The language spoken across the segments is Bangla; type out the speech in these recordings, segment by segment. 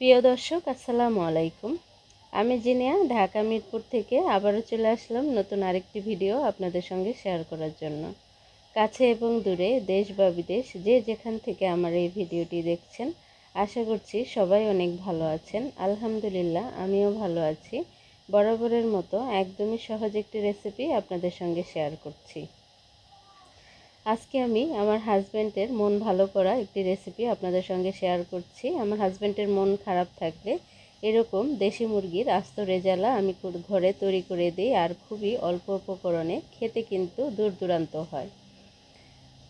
প্রিয় দর্শক, আসসালামু আলাইকুম। আমি জিনিয়া, ঢাকা মিরপুর থেকে আবারও চলে আসলাম নতুন আরেকটি ভিডিও আপনাদের সঙ্গে শেয়ার করার জন্য। কাছে এবং দূরে, দেশ বা বিদেশ, যে যেখান থেকে আমার এই ভিডিওটি দেখছেন, আশা করছি সবাই অনেক ভালো আছেন। আলহামদুলিল্লাহ, আমিও ভালো আছি। বরাবরের মতো একদমই সহজ একটি রেসিপি আপনাদের সঙ্গে শেয়ার করছি। আজকে আমি আমার হাজব্যান্ডের মন ভালো করা একটি রেসিপি আপনাদের সঙ্গে শেয়ার করছি। আমার হাজব্যান্ডের মন খারাপ থাকলে এরকম দেশি মুরগির আস্ত রেজালা আমি ঘরে তৈরি করে দিই আর খুবই অল্প উপকরণে খেতে কিন্তু দূর দূরান্ত হয়।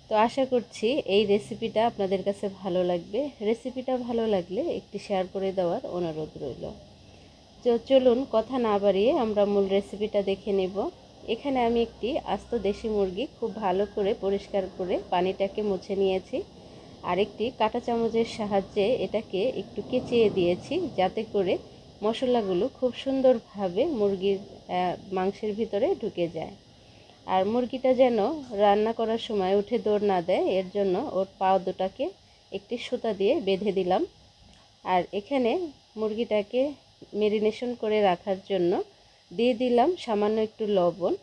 তো আশা করছি এই রেসিপিটা আপনাদের কাছে ভালো লাগবে। রেসিপিটা ভালো লাগলে একটি শেয়ার করে দেওয়ার অনুরোধ রইল। তো চলুন কথা না বাড়িয়ে আমরা মূল রেসিপিটা দেখে নেব। এখানে আমি একটি আস্ত দেশি মুরগি খুব ভালো করে পরিষ্কার করে পানিটাকে মুছে নিয়েছি। আর একটি কাঁটা চামচের সাহায্যে এটাকে একটু কেচিয়ে দিয়েছি যাতে করে মশলাগুলো খুব সুন্দরভাবে মুরগির মাংসের ভিতরে ঢুকে যায়। আর মুরগিটা যেন রান্না করার সময় উঠে দৌড় না দেয়, এর জন্য ওর পাও দুটাকে একটি সুতা দিয়ে বেঁধে দিলাম। আর এখানে মুরগিটাকে মেরিনেশন করে রাখার জন্য দিয়ে দিলাম সামান্য একটু লবণ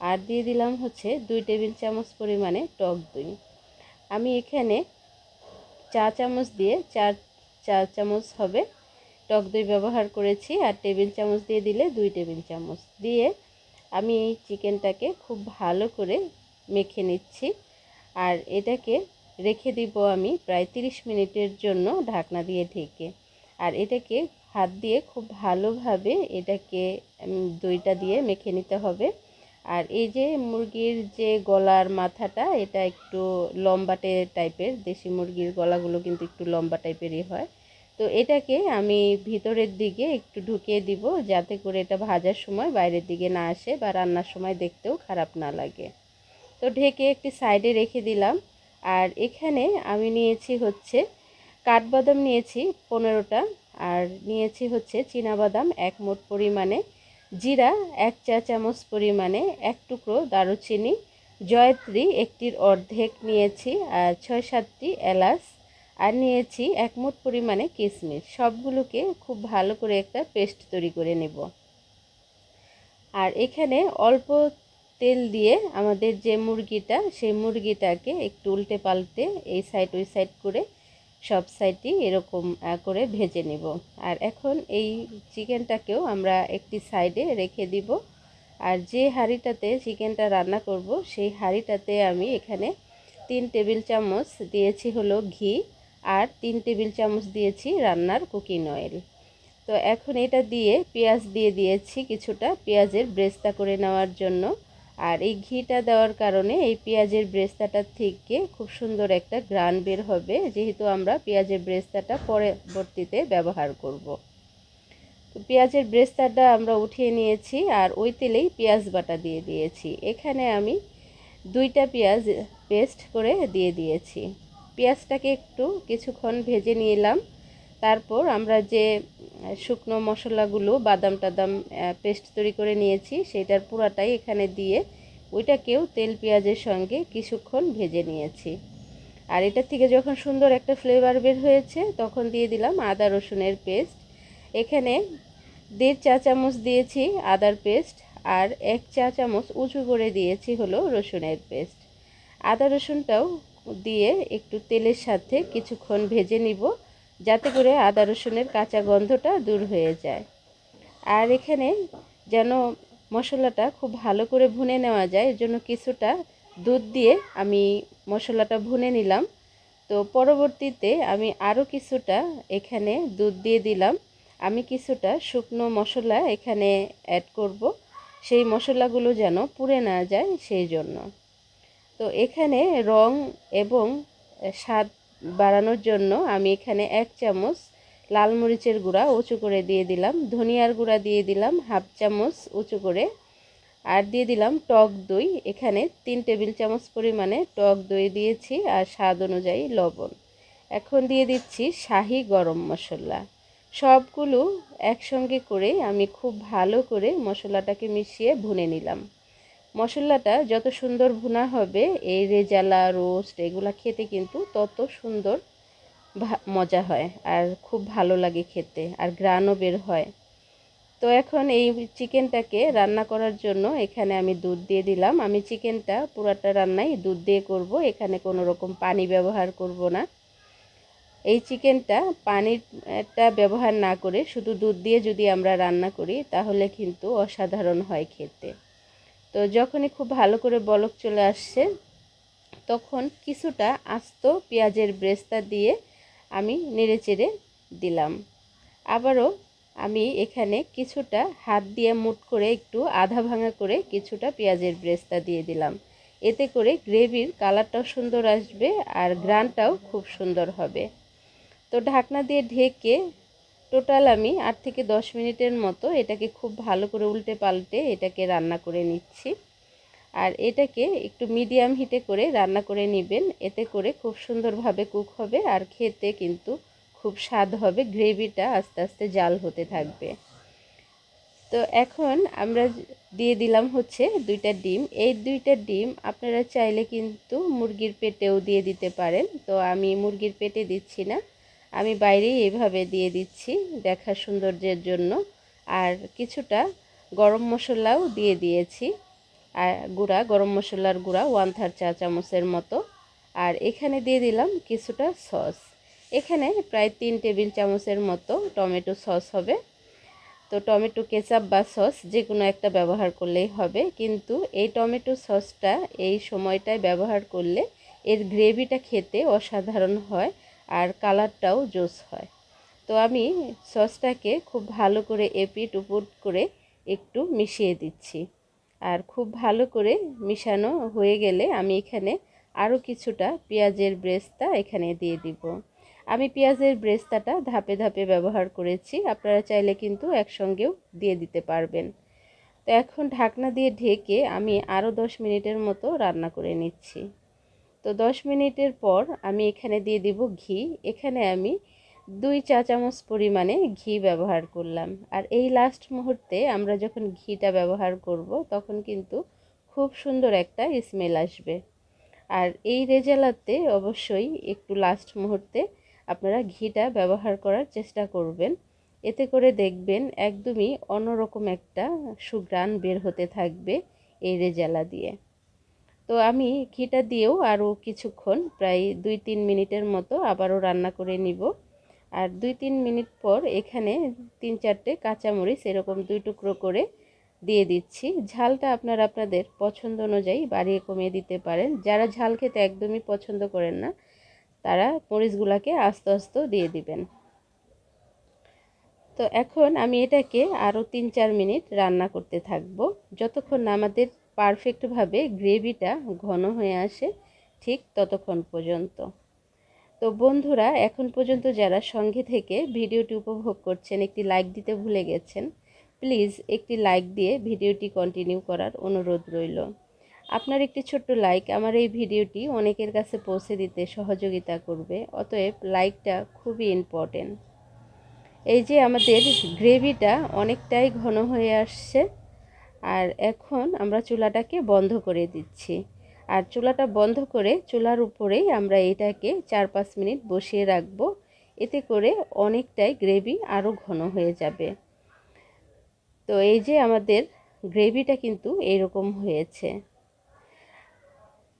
আর দিয়ে দিলাম হচ্ছে দুই টেবিল চামচ পরিমাণে টক দই। আমি এখানে চা চামচ দিয়ে চার, চা চামচ হবে টক দই ব্যবহার করেছি আর টেবিল চামচ দিয়ে দিলে দুই টেবিল চামচ। দিয়ে আমি এই চিকেনটাকে খুব ভালো করে মেখে নিচ্ছি আর এটাকে রেখে দিব আমি প্রায় 30 মিনিটের জন্য ঢাকনা দিয়ে ঢেকে। আর এটাকে হাত দিয়ে খুব ভালোভাবে এটাকে দইটা দিয়ে মেখে নিতে হবে। আর এই যে মুরগির যে গলার মাথাটা, এটা একটু লম্বাটে টাইপের, দেশি মুরগির গলাগুলো কিন্তু একটু লম্বা টাইপেরই হয়। তো এটাকে আমি ভিতরের দিকে একটু ঢুকিয়ে দিব, যাতে করে এটা ভাজার সময় বাইরের দিকে না আসে বা রান্নার সময় দেখতেও খারাপ না লাগে। তো ঢেকে একটি সাইডে রেখে দিলাম। আর এখানে আমি নিয়েছি হচ্ছে কাঠবাদাম নিয়েছি পনেরোটা। আর নিয়েছি হচ্ছে বাদাম এক মোট পরিমাণে, জিরা এক চা চামচ পরিমাণে, এক টুকরো দারুচিনি, জয়ত্রী একটির অর্ধেক নিয়েছি, আর ছয় সাতটি এলাচ, আর নিয়েছি এক মোট পরিমাণে কিশমিশ সবগুলোকে খুব ভালো করে একটা পেস্ট তৈরি করে নেব। আর এখানে অল্প তেল দিয়ে আমাদের যে মুরগিটা, সেই মুরগিটাকে একটু উল্টে পাল্টে এই সাইড ওই সাইড করে সব সাইডই এরকম করে ভেজে নেব। আর এখন এই চিকেনটাকেও আমরা একটি সাইডে রেখে দিব। আর যে হাঁড়িটাতে চিকেনটা রান্না করব, সেই হাঁড়িটাতে আমি এখানে তিন টেবিল চামচ দিয়েছি হলো ঘি আর তিন টেবিল চামচ দিয়েছি রান্নার কুকিং অয়েল। তো এখন এটা দিয়ে পেঁয়াজ দিয়ে দিয়েছি কিছুটা। পেঁয়াজের ব্রেস্তা করে নেওয়ার জন্য আর এই ঘিটা দেওয়ার কারণে এই পেঁয়াজের ব্রেস্তাটা থেকে খুব সুন্দর একটা গ্রান বের হবে, যেহেতু আমরা পেঁয়াজের ব্রেস্তাটা পরবর্তীতে ব্যবহার করব। তো পেঁয়াজের ব্রেস্তাটা আমরা উঠিয়ে নিয়েছি আর ওই তেলেই পেঁয়াজ বাটা দিয়ে দিয়েছি। এখানে আমি দুইটা পেঁয়াজ পেস্ট করে দিয়ে দিয়েছি। পেঁয়াজটাকে একটু কিছুক্ষণ ভেজে নিলাম। তারপর আমরা যে শুকনো মশলাগুলো, বাদাম টাদাম পেস্ট তৈরি করে নিয়েছি সেটার পুরাটাই এখানে দিয়ে ওইটাকেও তেল পেঁয়াজের সঙ্গে কিছুক্ষণ ভেজে নিয়েছি। আর এটা থেকে যখন সুন্দর একটা ফ্লেভার বের হয়েছে, তখন দিয়ে দিলাম আদা রসুনের পেস্ট। এখানে দেড় চা চামচ দিয়েছি আদার পেস্ট আর এক চা চামচ উঁচু করে দিয়েছি হলো রসুনের পেস্ট। আদা রসুনটাও দিয়ে একটু তেলের সাথে কিছুক্ষণ ভেজে নিব। যাতে করে আদা রসুনের কাঁচা গন্ধটা দূর হয়ে যায়। আর এখানে যেন মশলাটা খুব ভালো করে ভুনে নেওয়া যায়, এর জন্য কিছুটা দুধ দিয়ে আমি মশলাটা ভুনে নিলাম। তো পরবর্তীতে আমি আরও কিছুটা এখানে দুধ দিয়ে দিলাম। আমি কিছুটা শুকনো মশলা এখানে অ্যাড করব। সেই মশলাগুলো যেন পুড়ে না যায় সেই জন্য। তো এখানে রং এবং স্বাদ বাড়ানোর জন্য আমি এখানে এক চামচ লাল মরিচের গুঁড়া উঁচু করে দিয়ে দিলাম, ধনিয়ার গুঁড়া দিয়ে দিলাম, হাফ চামচ উঁচু করে, আর দিয়ে দিলাম টক দই। এখানে তিন টেবিল চামচ পরিমাণে টক দই দিয়েছি আর স্বাদ অনুযায়ী লবণ। এখন দিয়ে দিচ্ছি শাহি গরম মশলা। সবগুলো একসঙ্গে করে আমি খুব ভালো করে মশলাটাকে মিশিয়ে ভুনে নিলাম। মশলাটা যত সুন্দর ভুনা হবে, এই রেজালা রোস্ট, এগুলো খেতে কিন্তু তত সুন্দর মজা হয় আর খুব ভালো লাগে খেতে আর গ্রানও বের হয়। তো এখন এই চিকেনটাকে রান্না করার জন্য এখানে আমি দুধ দিয়ে দিলাম। আমি চিকেনটা পুরাটা রান্নাই দুধ দিয়ে করব, এখানে কোনো রকম পানি ব্যবহার করব না। এই চিকেনটা পানিটা ব্যবহার না করে শুধু দুধ দিয়ে যদি আমরা রান্না করি, তাহলে কিন্তু অসাধারণ হয় খেতে। তো যখনই খুব ভালো করে বলক চলে আসছে, তখন কিছুটা আস্ত পেঁয়াজের ব্রেস্তা দিয়ে আমি নেড়েচেড়ে দিলাম। আবারও আমি এখানে কিছুটা হাত দিয়ে মুট করে একটু আধা ভাঙা করে কিছুটা পেঁয়াজের ব্রেস্তা দিয়ে দিলাম। এতে করে গ্রেভির কালারটাও সুন্দর আসবে আর গ্রানটাও খুব সুন্দর হবে। তো ঢাকনা দিয়ে ঢেকে টোটাল আমি আট থেকে দশ মিনিটের মতো এটাকে খুব ভালো করে উল্টে পাল্টে এটাকে রান্না করে নিচ্ছি। আর এটাকে একটু মিডিয়াম হিটে করে রান্না করে নেবেন। এতে করে খুব সুন্দরভাবে কুক হবে আর খেতে কিন্তু খুব স্বাদ হবে। গ্রেভিটা আস্তে আস্তে জাল হতে থাকবে। তো এখন আমরা দিয়ে দিলাম হচ্ছে দুইটা ডিম। এই দুইটা ডিম আপনারা চাইলে কিন্তু মুরগির পেটেও দিয়ে দিতে পারেন। তো আমি মুরগির পেটে দিচ্ছি না। আমি বাইরেই এইভাবে দিয়ে দিচ্ছি দেখার সৌন্দর্যের জন্য। আর কিছুটা গরম মশলাও দিয়ে দিয়েছি। আর গুঁড়া, গরম মশলার গুঁড়া, ওয়ান থার্ড চা চামচের মতো। আর এখানে দিয়ে দিলাম কিছুটা সস। এখানে প্রায় তিন টেবিল চামচের মতো টমেটো সস হবে। তো টমেটো কেচাপ বা সস যে কোনো একটা ব্যবহার করলেই হবে। কিন্তু এই টমেটো সসটা এই সময়টায় ব্যবহার করলে এর গ্রেভিটা খেতে অসাধারণ হয়। কালারটাও জোস হয়। তো আমি সসটাকে খুব ভালো করে এপিট উপুট করে একটু মিশিয়ে দিচ্ছি। আর খুব ভালো করে মিশানো হয়ে গেলে আমি এখানে আরও কিছুটা পেঁয়াজের ব্রেস্তা এখানে দিয়ে দিব। আমি পেঁয়াজের ব্রেস্তাটা ধাপে ধাপে ব্যবহার করেছি, আপনারা চাইলে কিন্তু একসঙ্গেও দিয়ে দিতে পারবেন। তো এখন ঢাকনা দিয়ে ঢেকে আমি আরও দশ মিনিটের মতো রান্না করে নিচ্ছি। তো দশ মিনিটের পর আমি এখানে দিয়ে দিব ঘি। এখানে আমি দুই চা চামচ পরিমাণে ঘি ব্যবহার করলাম। আর এই লাস্ট মুহূর্তে আমরা যখন ঘিটা ব্যবহার করব, তখন কিন্তু খুব সুন্দর একটা স্মেল আসবে। আর এই রেজালাতে অবশ্যই একটু লাস্ট মুহূর্তে আপনারা ঘিটা ব্যবহার করার চেষ্টা করবেন। এতে করে দেখবেন একদমই অন্যরকম একটা সুগ্রান বের হতে থাকবে এই রেজালা দিয়ে। তো আমি ঘিটা দিয়েও আরও কিছুক্ষণ, প্রায় দুই তিন মিনিটের মতো আবারও রান্না করে নিব। আর দুই তিন মিনিট পর এখানে তিন চারটে কাঁচামরিচ এরকম দুই টুকরো করে দিয়ে দিচ্ছি। ঝালটা আপনারা আপনাদের পছন্দ অনুযায়ী বাড়িয়ে কমিয়ে দিতে পারেন। যারা ঝাল খেতে একদমই পছন্দ করেন না, তারা মরিচগুলাকে আস্তে আস্তে দিয়ে দিবেন। তো এখন আমি এটাকে আরও তিন চার মিনিট রান্না করতে থাকব। যতক্ষণ আমাদের পারফেক্টভাবে গ্রেভিটা ঘন হয়ে আসে ঠিক ততক্ষণ পর্যন্ত। তো বন্ধুরা, এখন পর্যন্ত যারা সঙ্গে থেকে ভিডিওটি উপভোগ করছেন, একটি লাইক দিতে ভুলে গেছেন প্লিজ একটি লাইক দিয়ে ভিডিওটি কন্টিনিউ করার অনুরোধ রইল। আপনার একটি ছোট্ট লাইক আমার এই ভিডিওটি অনেকের কাছে পৌঁছে দিতে সহযোগিতা করবে, অতএব লাইকটা খুবই ইম্পর্টেন্ট এই যে আমাদের গ্রেভিটা অনেকটাই ঘন হয়ে আসছে আর এখন আমরা চুলাটাকে বন্ধ করে দিচ্ছি। আর চুলাটা বন্ধ করে চুলার উপরেই আমরা এটাকে চার পাঁচ মিনিট বসিয়ে রাখব। এতে করে অনেকটাই গ্রেভি আরও ঘন হয়ে যাবে। তো এই যে আমাদের গ্রেভিটা কিন্তু এইরকম হয়েছে।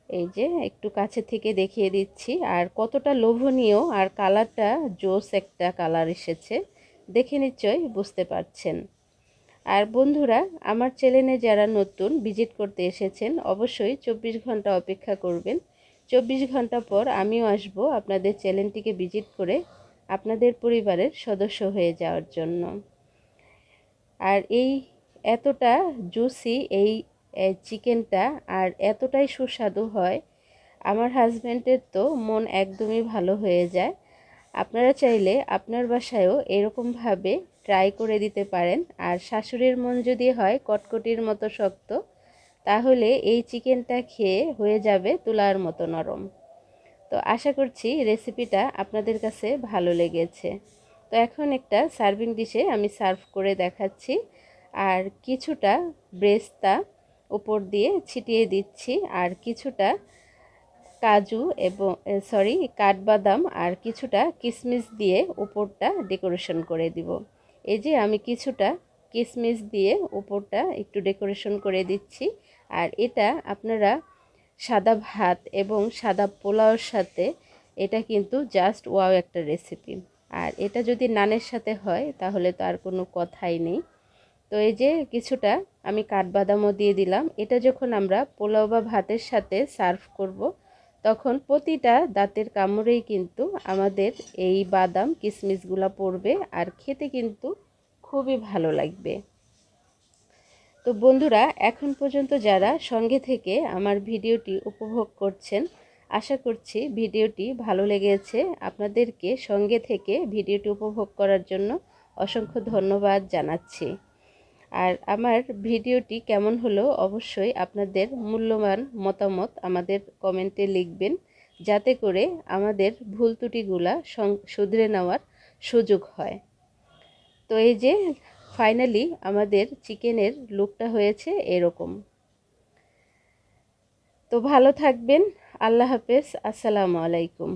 এই যে একটু কাছে থেকে দেখিয়ে দিচ্ছি। আর কতটা লোভনীয় আর কালারটা জোস একটা কালার এসেছে। দেখে নিশ্চয় বুঝতে পারছেন। আর বন্ধুরা, আমার চ্যানেলে যারা নতুন ভিজিট করতে এসেছেন, অবশ্যই চব্বিশ ঘণ্টা অপেক্ষা করবেন। চব্বিশ ঘণ্টা পর আমিও আসব আপনাদের চ্যানেলটিকে ভিজিট করে আপনাদের পরিবারের সদস্য হয়ে যাওয়ার জন্য। আর এই এতটা জুসি এই চিকেনটা আর এতটাই সুস্বাদু হয়, আমার হাজব্যান্ডের তো মন একদমই ভালো হয়ে যায়। আপনারা চাইলে আপনার বাসায়ও এরকমভাবে ট্রাই করে দিতে পারেন। আর শাশুড়ির মন যদি হয় কটকটির মতো শক্ত, তাহলে এই চিকেনটা খেয়ে হয়ে যাবে তুলার মতো নরম। তো আশা করছি রেসিপিটা আপনাদের কাছে ভালো লেগেছে। তো এখন একটা সার্ভিং ডিশে আমি সার্ভ করে দেখাচ্ছি। আর কিছুটা ব্রেস্তা উপর দিয়ে ছিটিয়ে দিচ্ছি। আর কিছুটা কাজু এবং সরি কাঠবাদাম আর কিছুটা কিশমিশ দিয়ে উপরটা ডেকোরেশন করে দিব। এই যে আমি কিছুটা কিশমিশ দিয়ে উপরটা একটু ডেকোরেশন করে দিচ্ছি। আর এটা আপনারা সাদা ভাত এবং সাদা পোলাওর সাথে এটা কিন্তু জাস্ট ওয়াও একটা রেসিপি। আর এটা যদি নানের সাথে হয় তাহলে তো আর কোনো কথাই নেই। তো এই যে কিছুটা আমি কাঠবাদামও দিয়ে দিলাম। এটা যখন আমরা পোলাও বা ভাতের সাথে সার্ভ করব তখন প্রতিটা দাঁতের কামড়েই কিন্তু আমাদের এই বাদাম কিশমিশগুলো পড়বে আর খেতে কিন্তু খুবই ভালো লাগবে। তো বন্ধুরা, এখন পর্যন্ত যারা সঙ্গে থেকে আমার ভিডিওটি উপভোগ করছেন, আশা করছি ভিডিওটি ভালো লেগেছে। আপনাদেরকে সঙ্গে থেকে ভিডিওটি উপভোগ করার জন্য অসংখ্য ধন্যবাদ জানাচ্ছি। আর আমার ভিডিওটি কেমন হলো অবশ্যই আপনাদের মূল্যবান মতামত আমাদের কমেন্টে লিখবেন, যাতে করে আমাদের ভুল ত্রুটিগুলা শুধরে নেওয়ার সুযোগ হয়। তো এই যে ফাইনালি আমাদের চিকেনের লুকটা হয়েছে এরকম। তো ভালো থাকবেন, আল্লাহ হাফেজ, আসসালামু আলাইকুম।